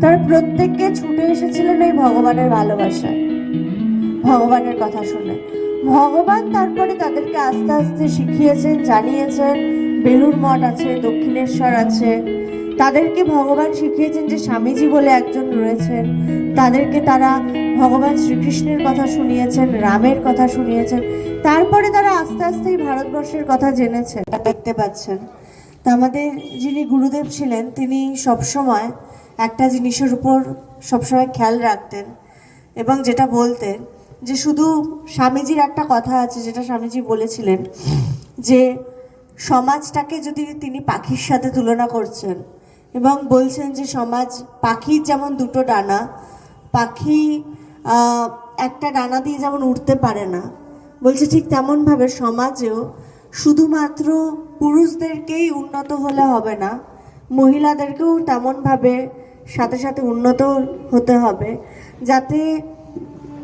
তারা প্রত্যেককে ছুটে এসেছিলেন এই ভগবানের ভালোবাসায়। ভগবানের কথা শুনে। ভগবান তারপরে তাদেরকে আস্তে আস্তে শিখিয়েছেন, জানিয়েছেন বেলুর মঠ আছে, দক্ষিণেশ্বর আছে। তাদেরকে ভগবান শিখিয়েছেন যে স্বামীজি বলে একজন রয়েছেন। তাদেরকে তারা ভগবান শ্রীকৃষ্ণের কথা শুনিয়েছেন, রামের কথা শুনিয়েছেন। তারপরে তারা আস্তে আস্তে এই ভারতবর্ষের কথা জেনেছেন। দেখতে পাচ্ছেন। তা আমাদের যিনি গুরুদেব ছিলেন, তিনি সবসময় একটা জিনিসের উপর সবসময় খেয়াল রাখতেন এবং যেটা বলতেন যে শুধু স্বামীজির একটা কথা আছে, যেটা স্বামীজি বলেছিলেন যে সমাজটাকে যদি তিনি পাখির সাথে তুলনা করছেন এবং বলছেন যে সমাজ, পাখির যেমন দুটো ডানা, পাখি একটা ডানা দিয়ে যেমন উঠতে পারে না, বলছে ঠিক তেমনভাবে সমাজেও শুধুমাত্র পুরুষদেরকেই উন্নত হলে হবে না, মহিলাদেরকেও তেমনভাবে সাথে সাথে উন্নত হতে হবে যাতে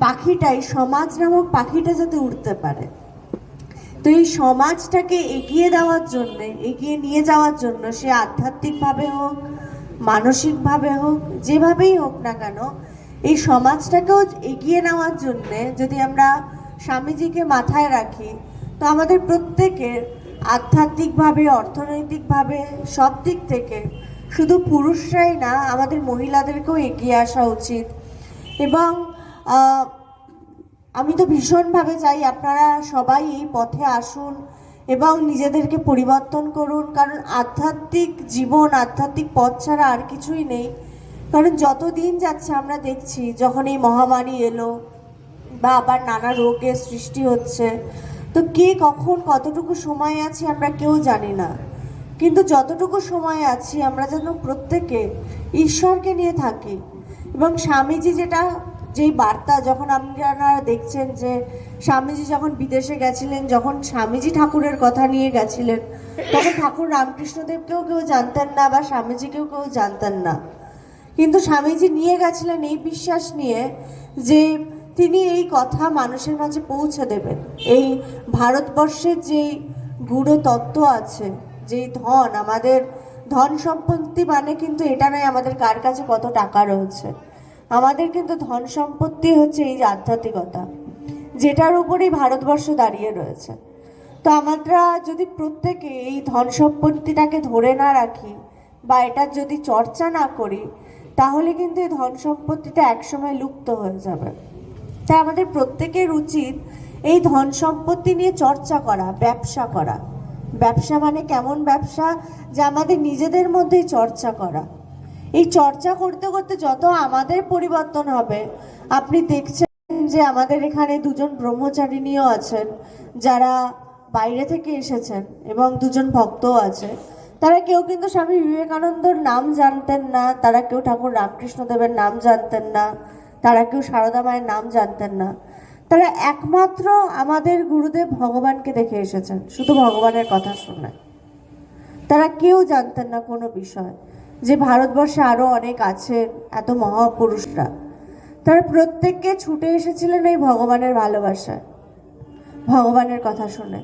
পাখিটাই, সমাজ নামক পাখিটা যাতে উঠতে পারে। তো এই সমাজটাকে এগিয়ে দেওয়ার জন্য, এগিয়ে নিয়ে যাওয়ার জন্য সে আধ্যাত্মিকভাবে হোক, মানসিকভাবে হোক, যেভাবেই হোক না কেন, এই সমাজটাকেও এগিয়ে নেওয়ার জন্য যদি আমরা স্বামীজিকে মাথায় রাখি, তো আমাদের প্রত্যেকের আধ্যাত্মিকভাবে, অর্থনৈতিকভাবে সব দিক থেকে শুধু পুরুষরাই না, আমাদের মহিলাদেরকেও এগিয়ে আসা উচিত। এবং আমি তো ভীষণভাবে চাই আপনারা সবাই এই পথে আসুন এবং নিজেদেরকে পরিবর্তন করুন। কারণ আধ্যাত্মিক জীবন, আধ্যাত্মিক পথ ছাড়া আর কিছুই নেই। কারণ যত দিন যাচ্ছে আমরা দেখছি যখন এই মহামারী এলো বা আবার নানা রোগের সৃষ্টি হচ্ছে। তো কে কখন কতটুকু সময় আছে আমরা কেউ জানি না। কিন্তু যতটুকু সময় আছি, আমরা যেন প্রত্যেকে ঈশ্বরকে নিয়ে থাকি। এবং স্বামীজি যেটা, যেই বার্তা, যখন আপনারা দেখছেন যে স্বামীজি যখন বিদেশে গেছিলেন, যখন স্বামীজি ঠাকুরের কথা নিয়ে গেছিলেন, তখন ঠাকুর রামকৃষ্ণদেবকেও কেউ জানতেন না বা স্বামীজিকেও কেউ জানতেন না। কিন্তু স্বামীজি নিয়ে গেছিলেন এই বিশ্বাস নিয়ে যে তিনি এই কথা মানুষের মাঝে পৌঁছে দেবেন। এই ভারতবর্ষের যেই গূঢ় তত্ত্ব আছে যেই ধন, আমাদের ধন সম্পত্তি মানে কিন্তু এটা নয় আমাদের কার কাছে কত টাকা রয়েছে। আমাদের কিন্তু ধন সম্পত্তি হচ্ছে এই আধ্যাত্মিকতা, যেটার উপরেই ভারতবর্ষ দাঁড়িয়ে রয়েছে। তো আমরা যদি প্রত্যেকে এই ধন সম্পত্তিটাকে ধরে না রাখি বা এটার যদি চর্চা না করি, তাহলে কিন্তু এই ধন সম্পত্তিটা একসময় লুপ্ত হয়ে যাবে। তাই আমাদের প্রত্যেকের উচিত এই ধন সম্পত্তি নিয়ে চর্চা করা, ব্যবসা করা। ব্যবসা মানে কেমন ব্যবসা? যে আমাদের নিজেদের মধ্যেই চর্চা করা। এই চর্চা করতে করতে যত আমাদের পরিবর্তন হবে, আপনি দেখছেন যে আমাদের এখানে দুজন ব্রহ্মচারিণীও আছেন, যারা বাইরে থেকে এসেছেন এবং দুজন ভক্তও আছে তারা কেউ কিন্তু স্বামী বিবেকানন্দর নাম জানতেন না, তারা কেউ ঠাকুর রামকৃষ্ণদেবের নাম জানতেন না, তারা কেউ সারদা মায়ের নাম জানতেন না। তারা একমাত্র আমাদের গুরুদেব ভগবানকে দেখে এসেছেন, শুধু ভগবানের কথা শুনে। তারা কেউ জানতেন না কোনো বিষয়, যে ভারতবর্ষে আরও অনেক আছেন এত মহাপুরুষরা। তারা প্রত্যেককে ছুটে এসেছিলেন এই ভগবানের ভালোবাসায়, ভগবানের কথা শুনে।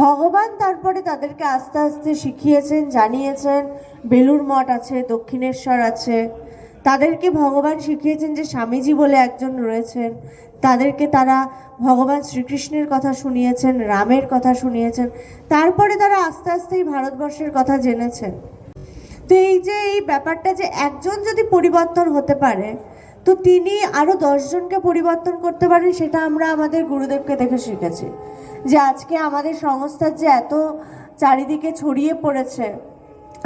ভগবান তারপরে তাদেরকে আস্তে আস্তে শিখিয়েছেন, জানিয়েছেন বেলুর মঠ আছে, দক্ষিণেশ্বর আছে তাদেরকে ভগবান শিখিয়েছেন যে স্বামীজি বলে একজন রয়েছেন। তাদেরকে তারা ভগবান শ্রীকৃষ্ণের কথা শুনিয়েছেন, রামের কথা শুনিয়েছেন। তারপরে তারা আস্তে আস্তে এই ভারতবর্ষের কথা জেনেছেন। তো এই যে, এই ব্যাপারটা যে একজন যদি পরিবর্তন হতে পারে, তো তিনি আরও দশজনকে পরিবর্তন করতে পারেন, সেটা আমরা আমাদের গুরুদেবকে দেখে শিখেছি। যে আজকে আমাদের সংস্থার যে এত চারিদিকে ছড়িয়ে পড়েছে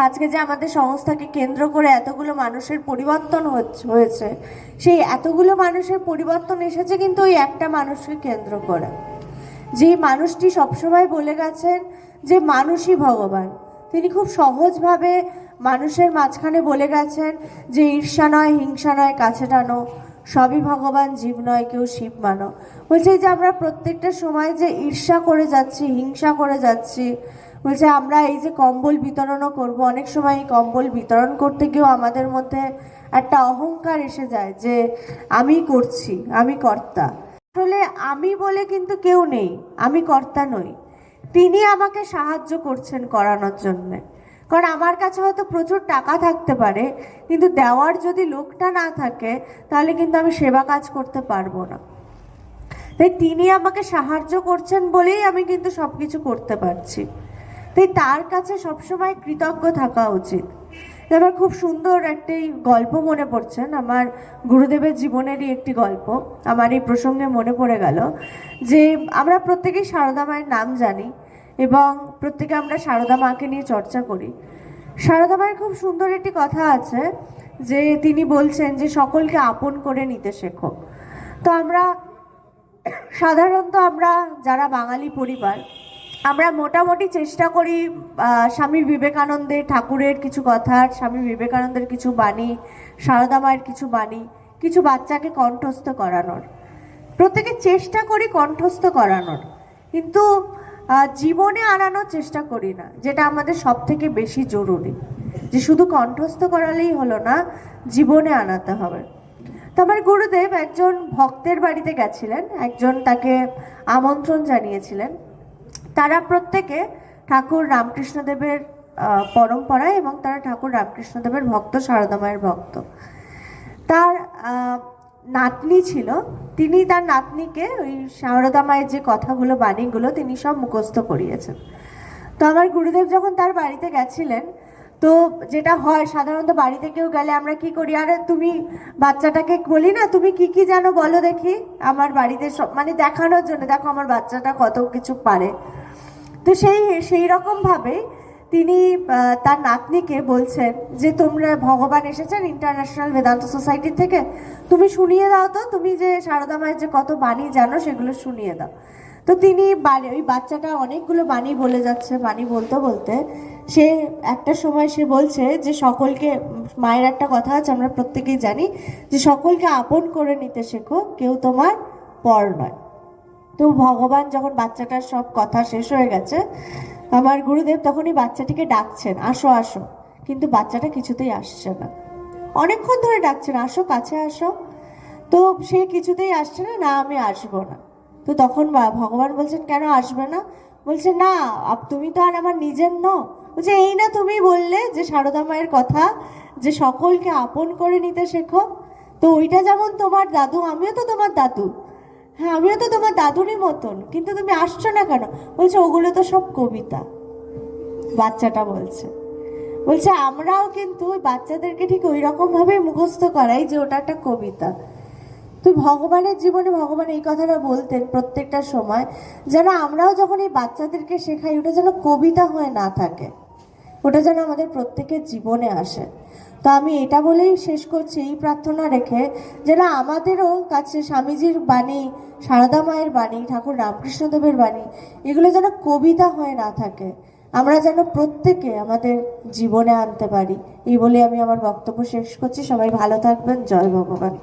আজকে যে আমাদের সংস্থাকে কেন্দ্র করে এতগুলো মানুষের পরিবর্তন হয়েছে, সেই এতগুলো মানুষের পরিবর্তন এসেছে কিন্তু ওই একটা মানুষকে কেন্দ্র করে। যে মানুষটি সবসময় বলে গেছেন যে মানুষই ভগবান। তিনি খুব সহজভাবে মানুষের মাঝখানে বলে গেছেন যে ঈর্ষা নয়, হিংসা নয়, কাছে টানো, সবই ভগবান, জীব নয়, কেউ শিব মানো। বলছে যে আমরা প্রত্যেকটা সময় যে ঈর্ষা করে যাচ্ছি, হিংসা করে যাচ্ছি বলছে, আমরা এই যে কম্বল বিতরণও করব। অনেক সময় এই কম্বল বিতরণ করতে গিয়েও আমাদের মধ্যে একটা অহংকার এসে যায় যে, আমি করছি, আমি কর্তা। আসলে আমি বলে কিন্তু কেউ নেই, আমি কর্তা নই। তিনি আমাকে সাহায্য করছেন করানোর জন্য। কারণ আমার কাছে হয়তো প্রচুর টাকা থাকতে পারে, কিন্তু দেওয়ার যদি লোকটা না থাকে, তাহলে কিন্তু আমি সেবা কাজ করতে পারব না। তাই তিনি আমাকে সাহায্য করছেন বলেই আমি কিন্তু সবকিছু করতে পারছি। তাই তার কাছে সবসময় কৃতজ্ঞ থাকা উচিত। আমার খুব সুন্দর একটি গল্প মনে পড়ছেন আমার গুরুদেবের জীবনেরই একটি গল্প। আমার এই প্রসঙ্গে মনে পড়ে গেল যে আমরা প্রত্যেকেই সারদা মায়ের নাম জানি এবং প্রত্যেকে আমরা সারদা মাকে নিয়ে চর্চা করি। সারদা মায়ের খুব সুন্দর একটি কথা আছে যে তিনি বলছেন যে সকলকে আপন করে নিতে শেখো। তো আমরা সাধারণত আমরা যারা বাঙালি পরিবার আমরা মোটামুটি চেষ্টা করি স্বামী বিবেকানন্দের ঠাকুরের কিছু কথা, স্বামী বিবেকানন্দের কিছু বাণী, সারদা মায়ের কিছু বাণী, কিছু বাচ্চাকে কণ্ঠস্থ করানোর। প্রত্যেকে চেষ্টা করি কণ্ঠস্থ করানোর। কিন্তু জীবনে আনানোর চেষ্টা করি না, যেটা আমাদের সব থেকে বেশি জরুরি। যে শুধু কণ্ঠস্থ করালেই হলো না, জীবনে আনাতে হবে। তো আমার গুরুদেব একজন ভক্তের বাড়িতে গেছিলেন, একজন তাকে আমন্ত্রণ জানিয়েছিলেন। তারা প্রত্যেকে ঠাকুর রামকৃষ্ণদেবের আহ, পরম্পরায় এবং তারা ঠাকুর রামকৃষ্ণদেবের ভক্ত সারদা মায়ের ভক্ত। তার নাতনি ছিল। তিনি তার নাতনিকে ওই সারদা মায়ের যে কথাগুলো বাণীগুলো তিনি সব মুখস্থ করিয়েছেন। তো আমার গুরুদেব যখন তার বাড়িতে গেছিলেন তো যেটা হয় সাধারণত বাড়িতে কেউ গেলে আমরা কি করি আরে তুমি বাচ্চাটাকে বলি না তুমি কি কি জানো বলো দেখি আমার বাড়িতে সব মানে দেখানোর জন্য দেখো আমার বাচ্চাটা কত কিছু পারে। তো সেই সেই রকম ভাবে তিনি তার নাতনিকে বলছেন যে, তোমরা ভগবান এসেছেন ইন্টারন্যাশনাল বেদান্ত সোসাইটি থেকে। তুমি শুনিয়ে দাও তো, তুমি যে সারদা মায়ের যে কত বাণী জানো, সেগুলো শুনিয়ে দাও। তো তিনি বাণী, ওই বাচ্চাটা অনেকগুলো বাণী বলে যাচ্ছে, বাণী বলতে বলতে। সে একটা সময় সে বলছে যে, সকলকে, মায়ের একটা কথা আছে, আমরা প্রত্যেকেই জানি যে, সকলকে আপন করে নিতে শেখো, কেউ তোমার পর নয়। তো ভগবান যখন বাচ্চাটার সব কথা শেষ হয়ে গেছে, আমার গুরুদেব তখনই বাচ্চাটিকে ডাকছেন, আসো আসো। কিন্তু বাচ্চাটা কিছুতেই আসছে না। অনেকক্ষণ ধরে ডাকছেন, আসো, কাছে আসো। তো সে কিছুতেই আসছে না না, আমি আসব না। তো তখন ভগবান বলছেন, কেন আসবে না? বলছে, না তুমি তো আর আমার নিজের নও। বলছে, এই না তুমি বললে যে সারদা মায়ের কথা, যে সকলকে আপন করে নিতে শেখো। তো ওইটা যেমন তোমার দাদু, আমিও তো তোমার দাদু। হ্যাঁ আমিও তো তোমার দাদুরই মতন, কিন্তু তুমি আসছো না কেন? বলছে, ওগুলো তো সব কবিতা। বাচ্চাটা বলছে। বলছে, আমরাও কিন্তু ওই বাচ্চাদেরকে ঠিক ওই রকম ভাবে মুখস্থ করাই যে ওটা একটা কবিতা। তো ভগবানের জীবনে ভগবান এই কথাটা বলতেন প্রত্যেকটা সময়, যেন আমরাও যখন এই বাচ্চাদেরকে শেখাই, ওটা যেন কবিতা হয়ে না থাকে। ওটা যেন আমাদের প্রত্যেকের জীবনে আসে। তো আমি এটা বলেই শেষ করছি এই প্রার্থনা রেখে, যেন আমাদেরও কাছে স্বামীজির বাণী, সারদা মায়ের বাণী, ঠাকুর রামকৃষ্ণদেবের বাণী, এগুলো যেন কবিতা হয়ে না থাকে। আমরা যেন প্রত্যেকে আমাদের জীবনে আনতে পারি। এই বলে আমি আমার বক্তব্য শেষ করছি। সবাই ভালো থাকবেন। জয় ভগবান।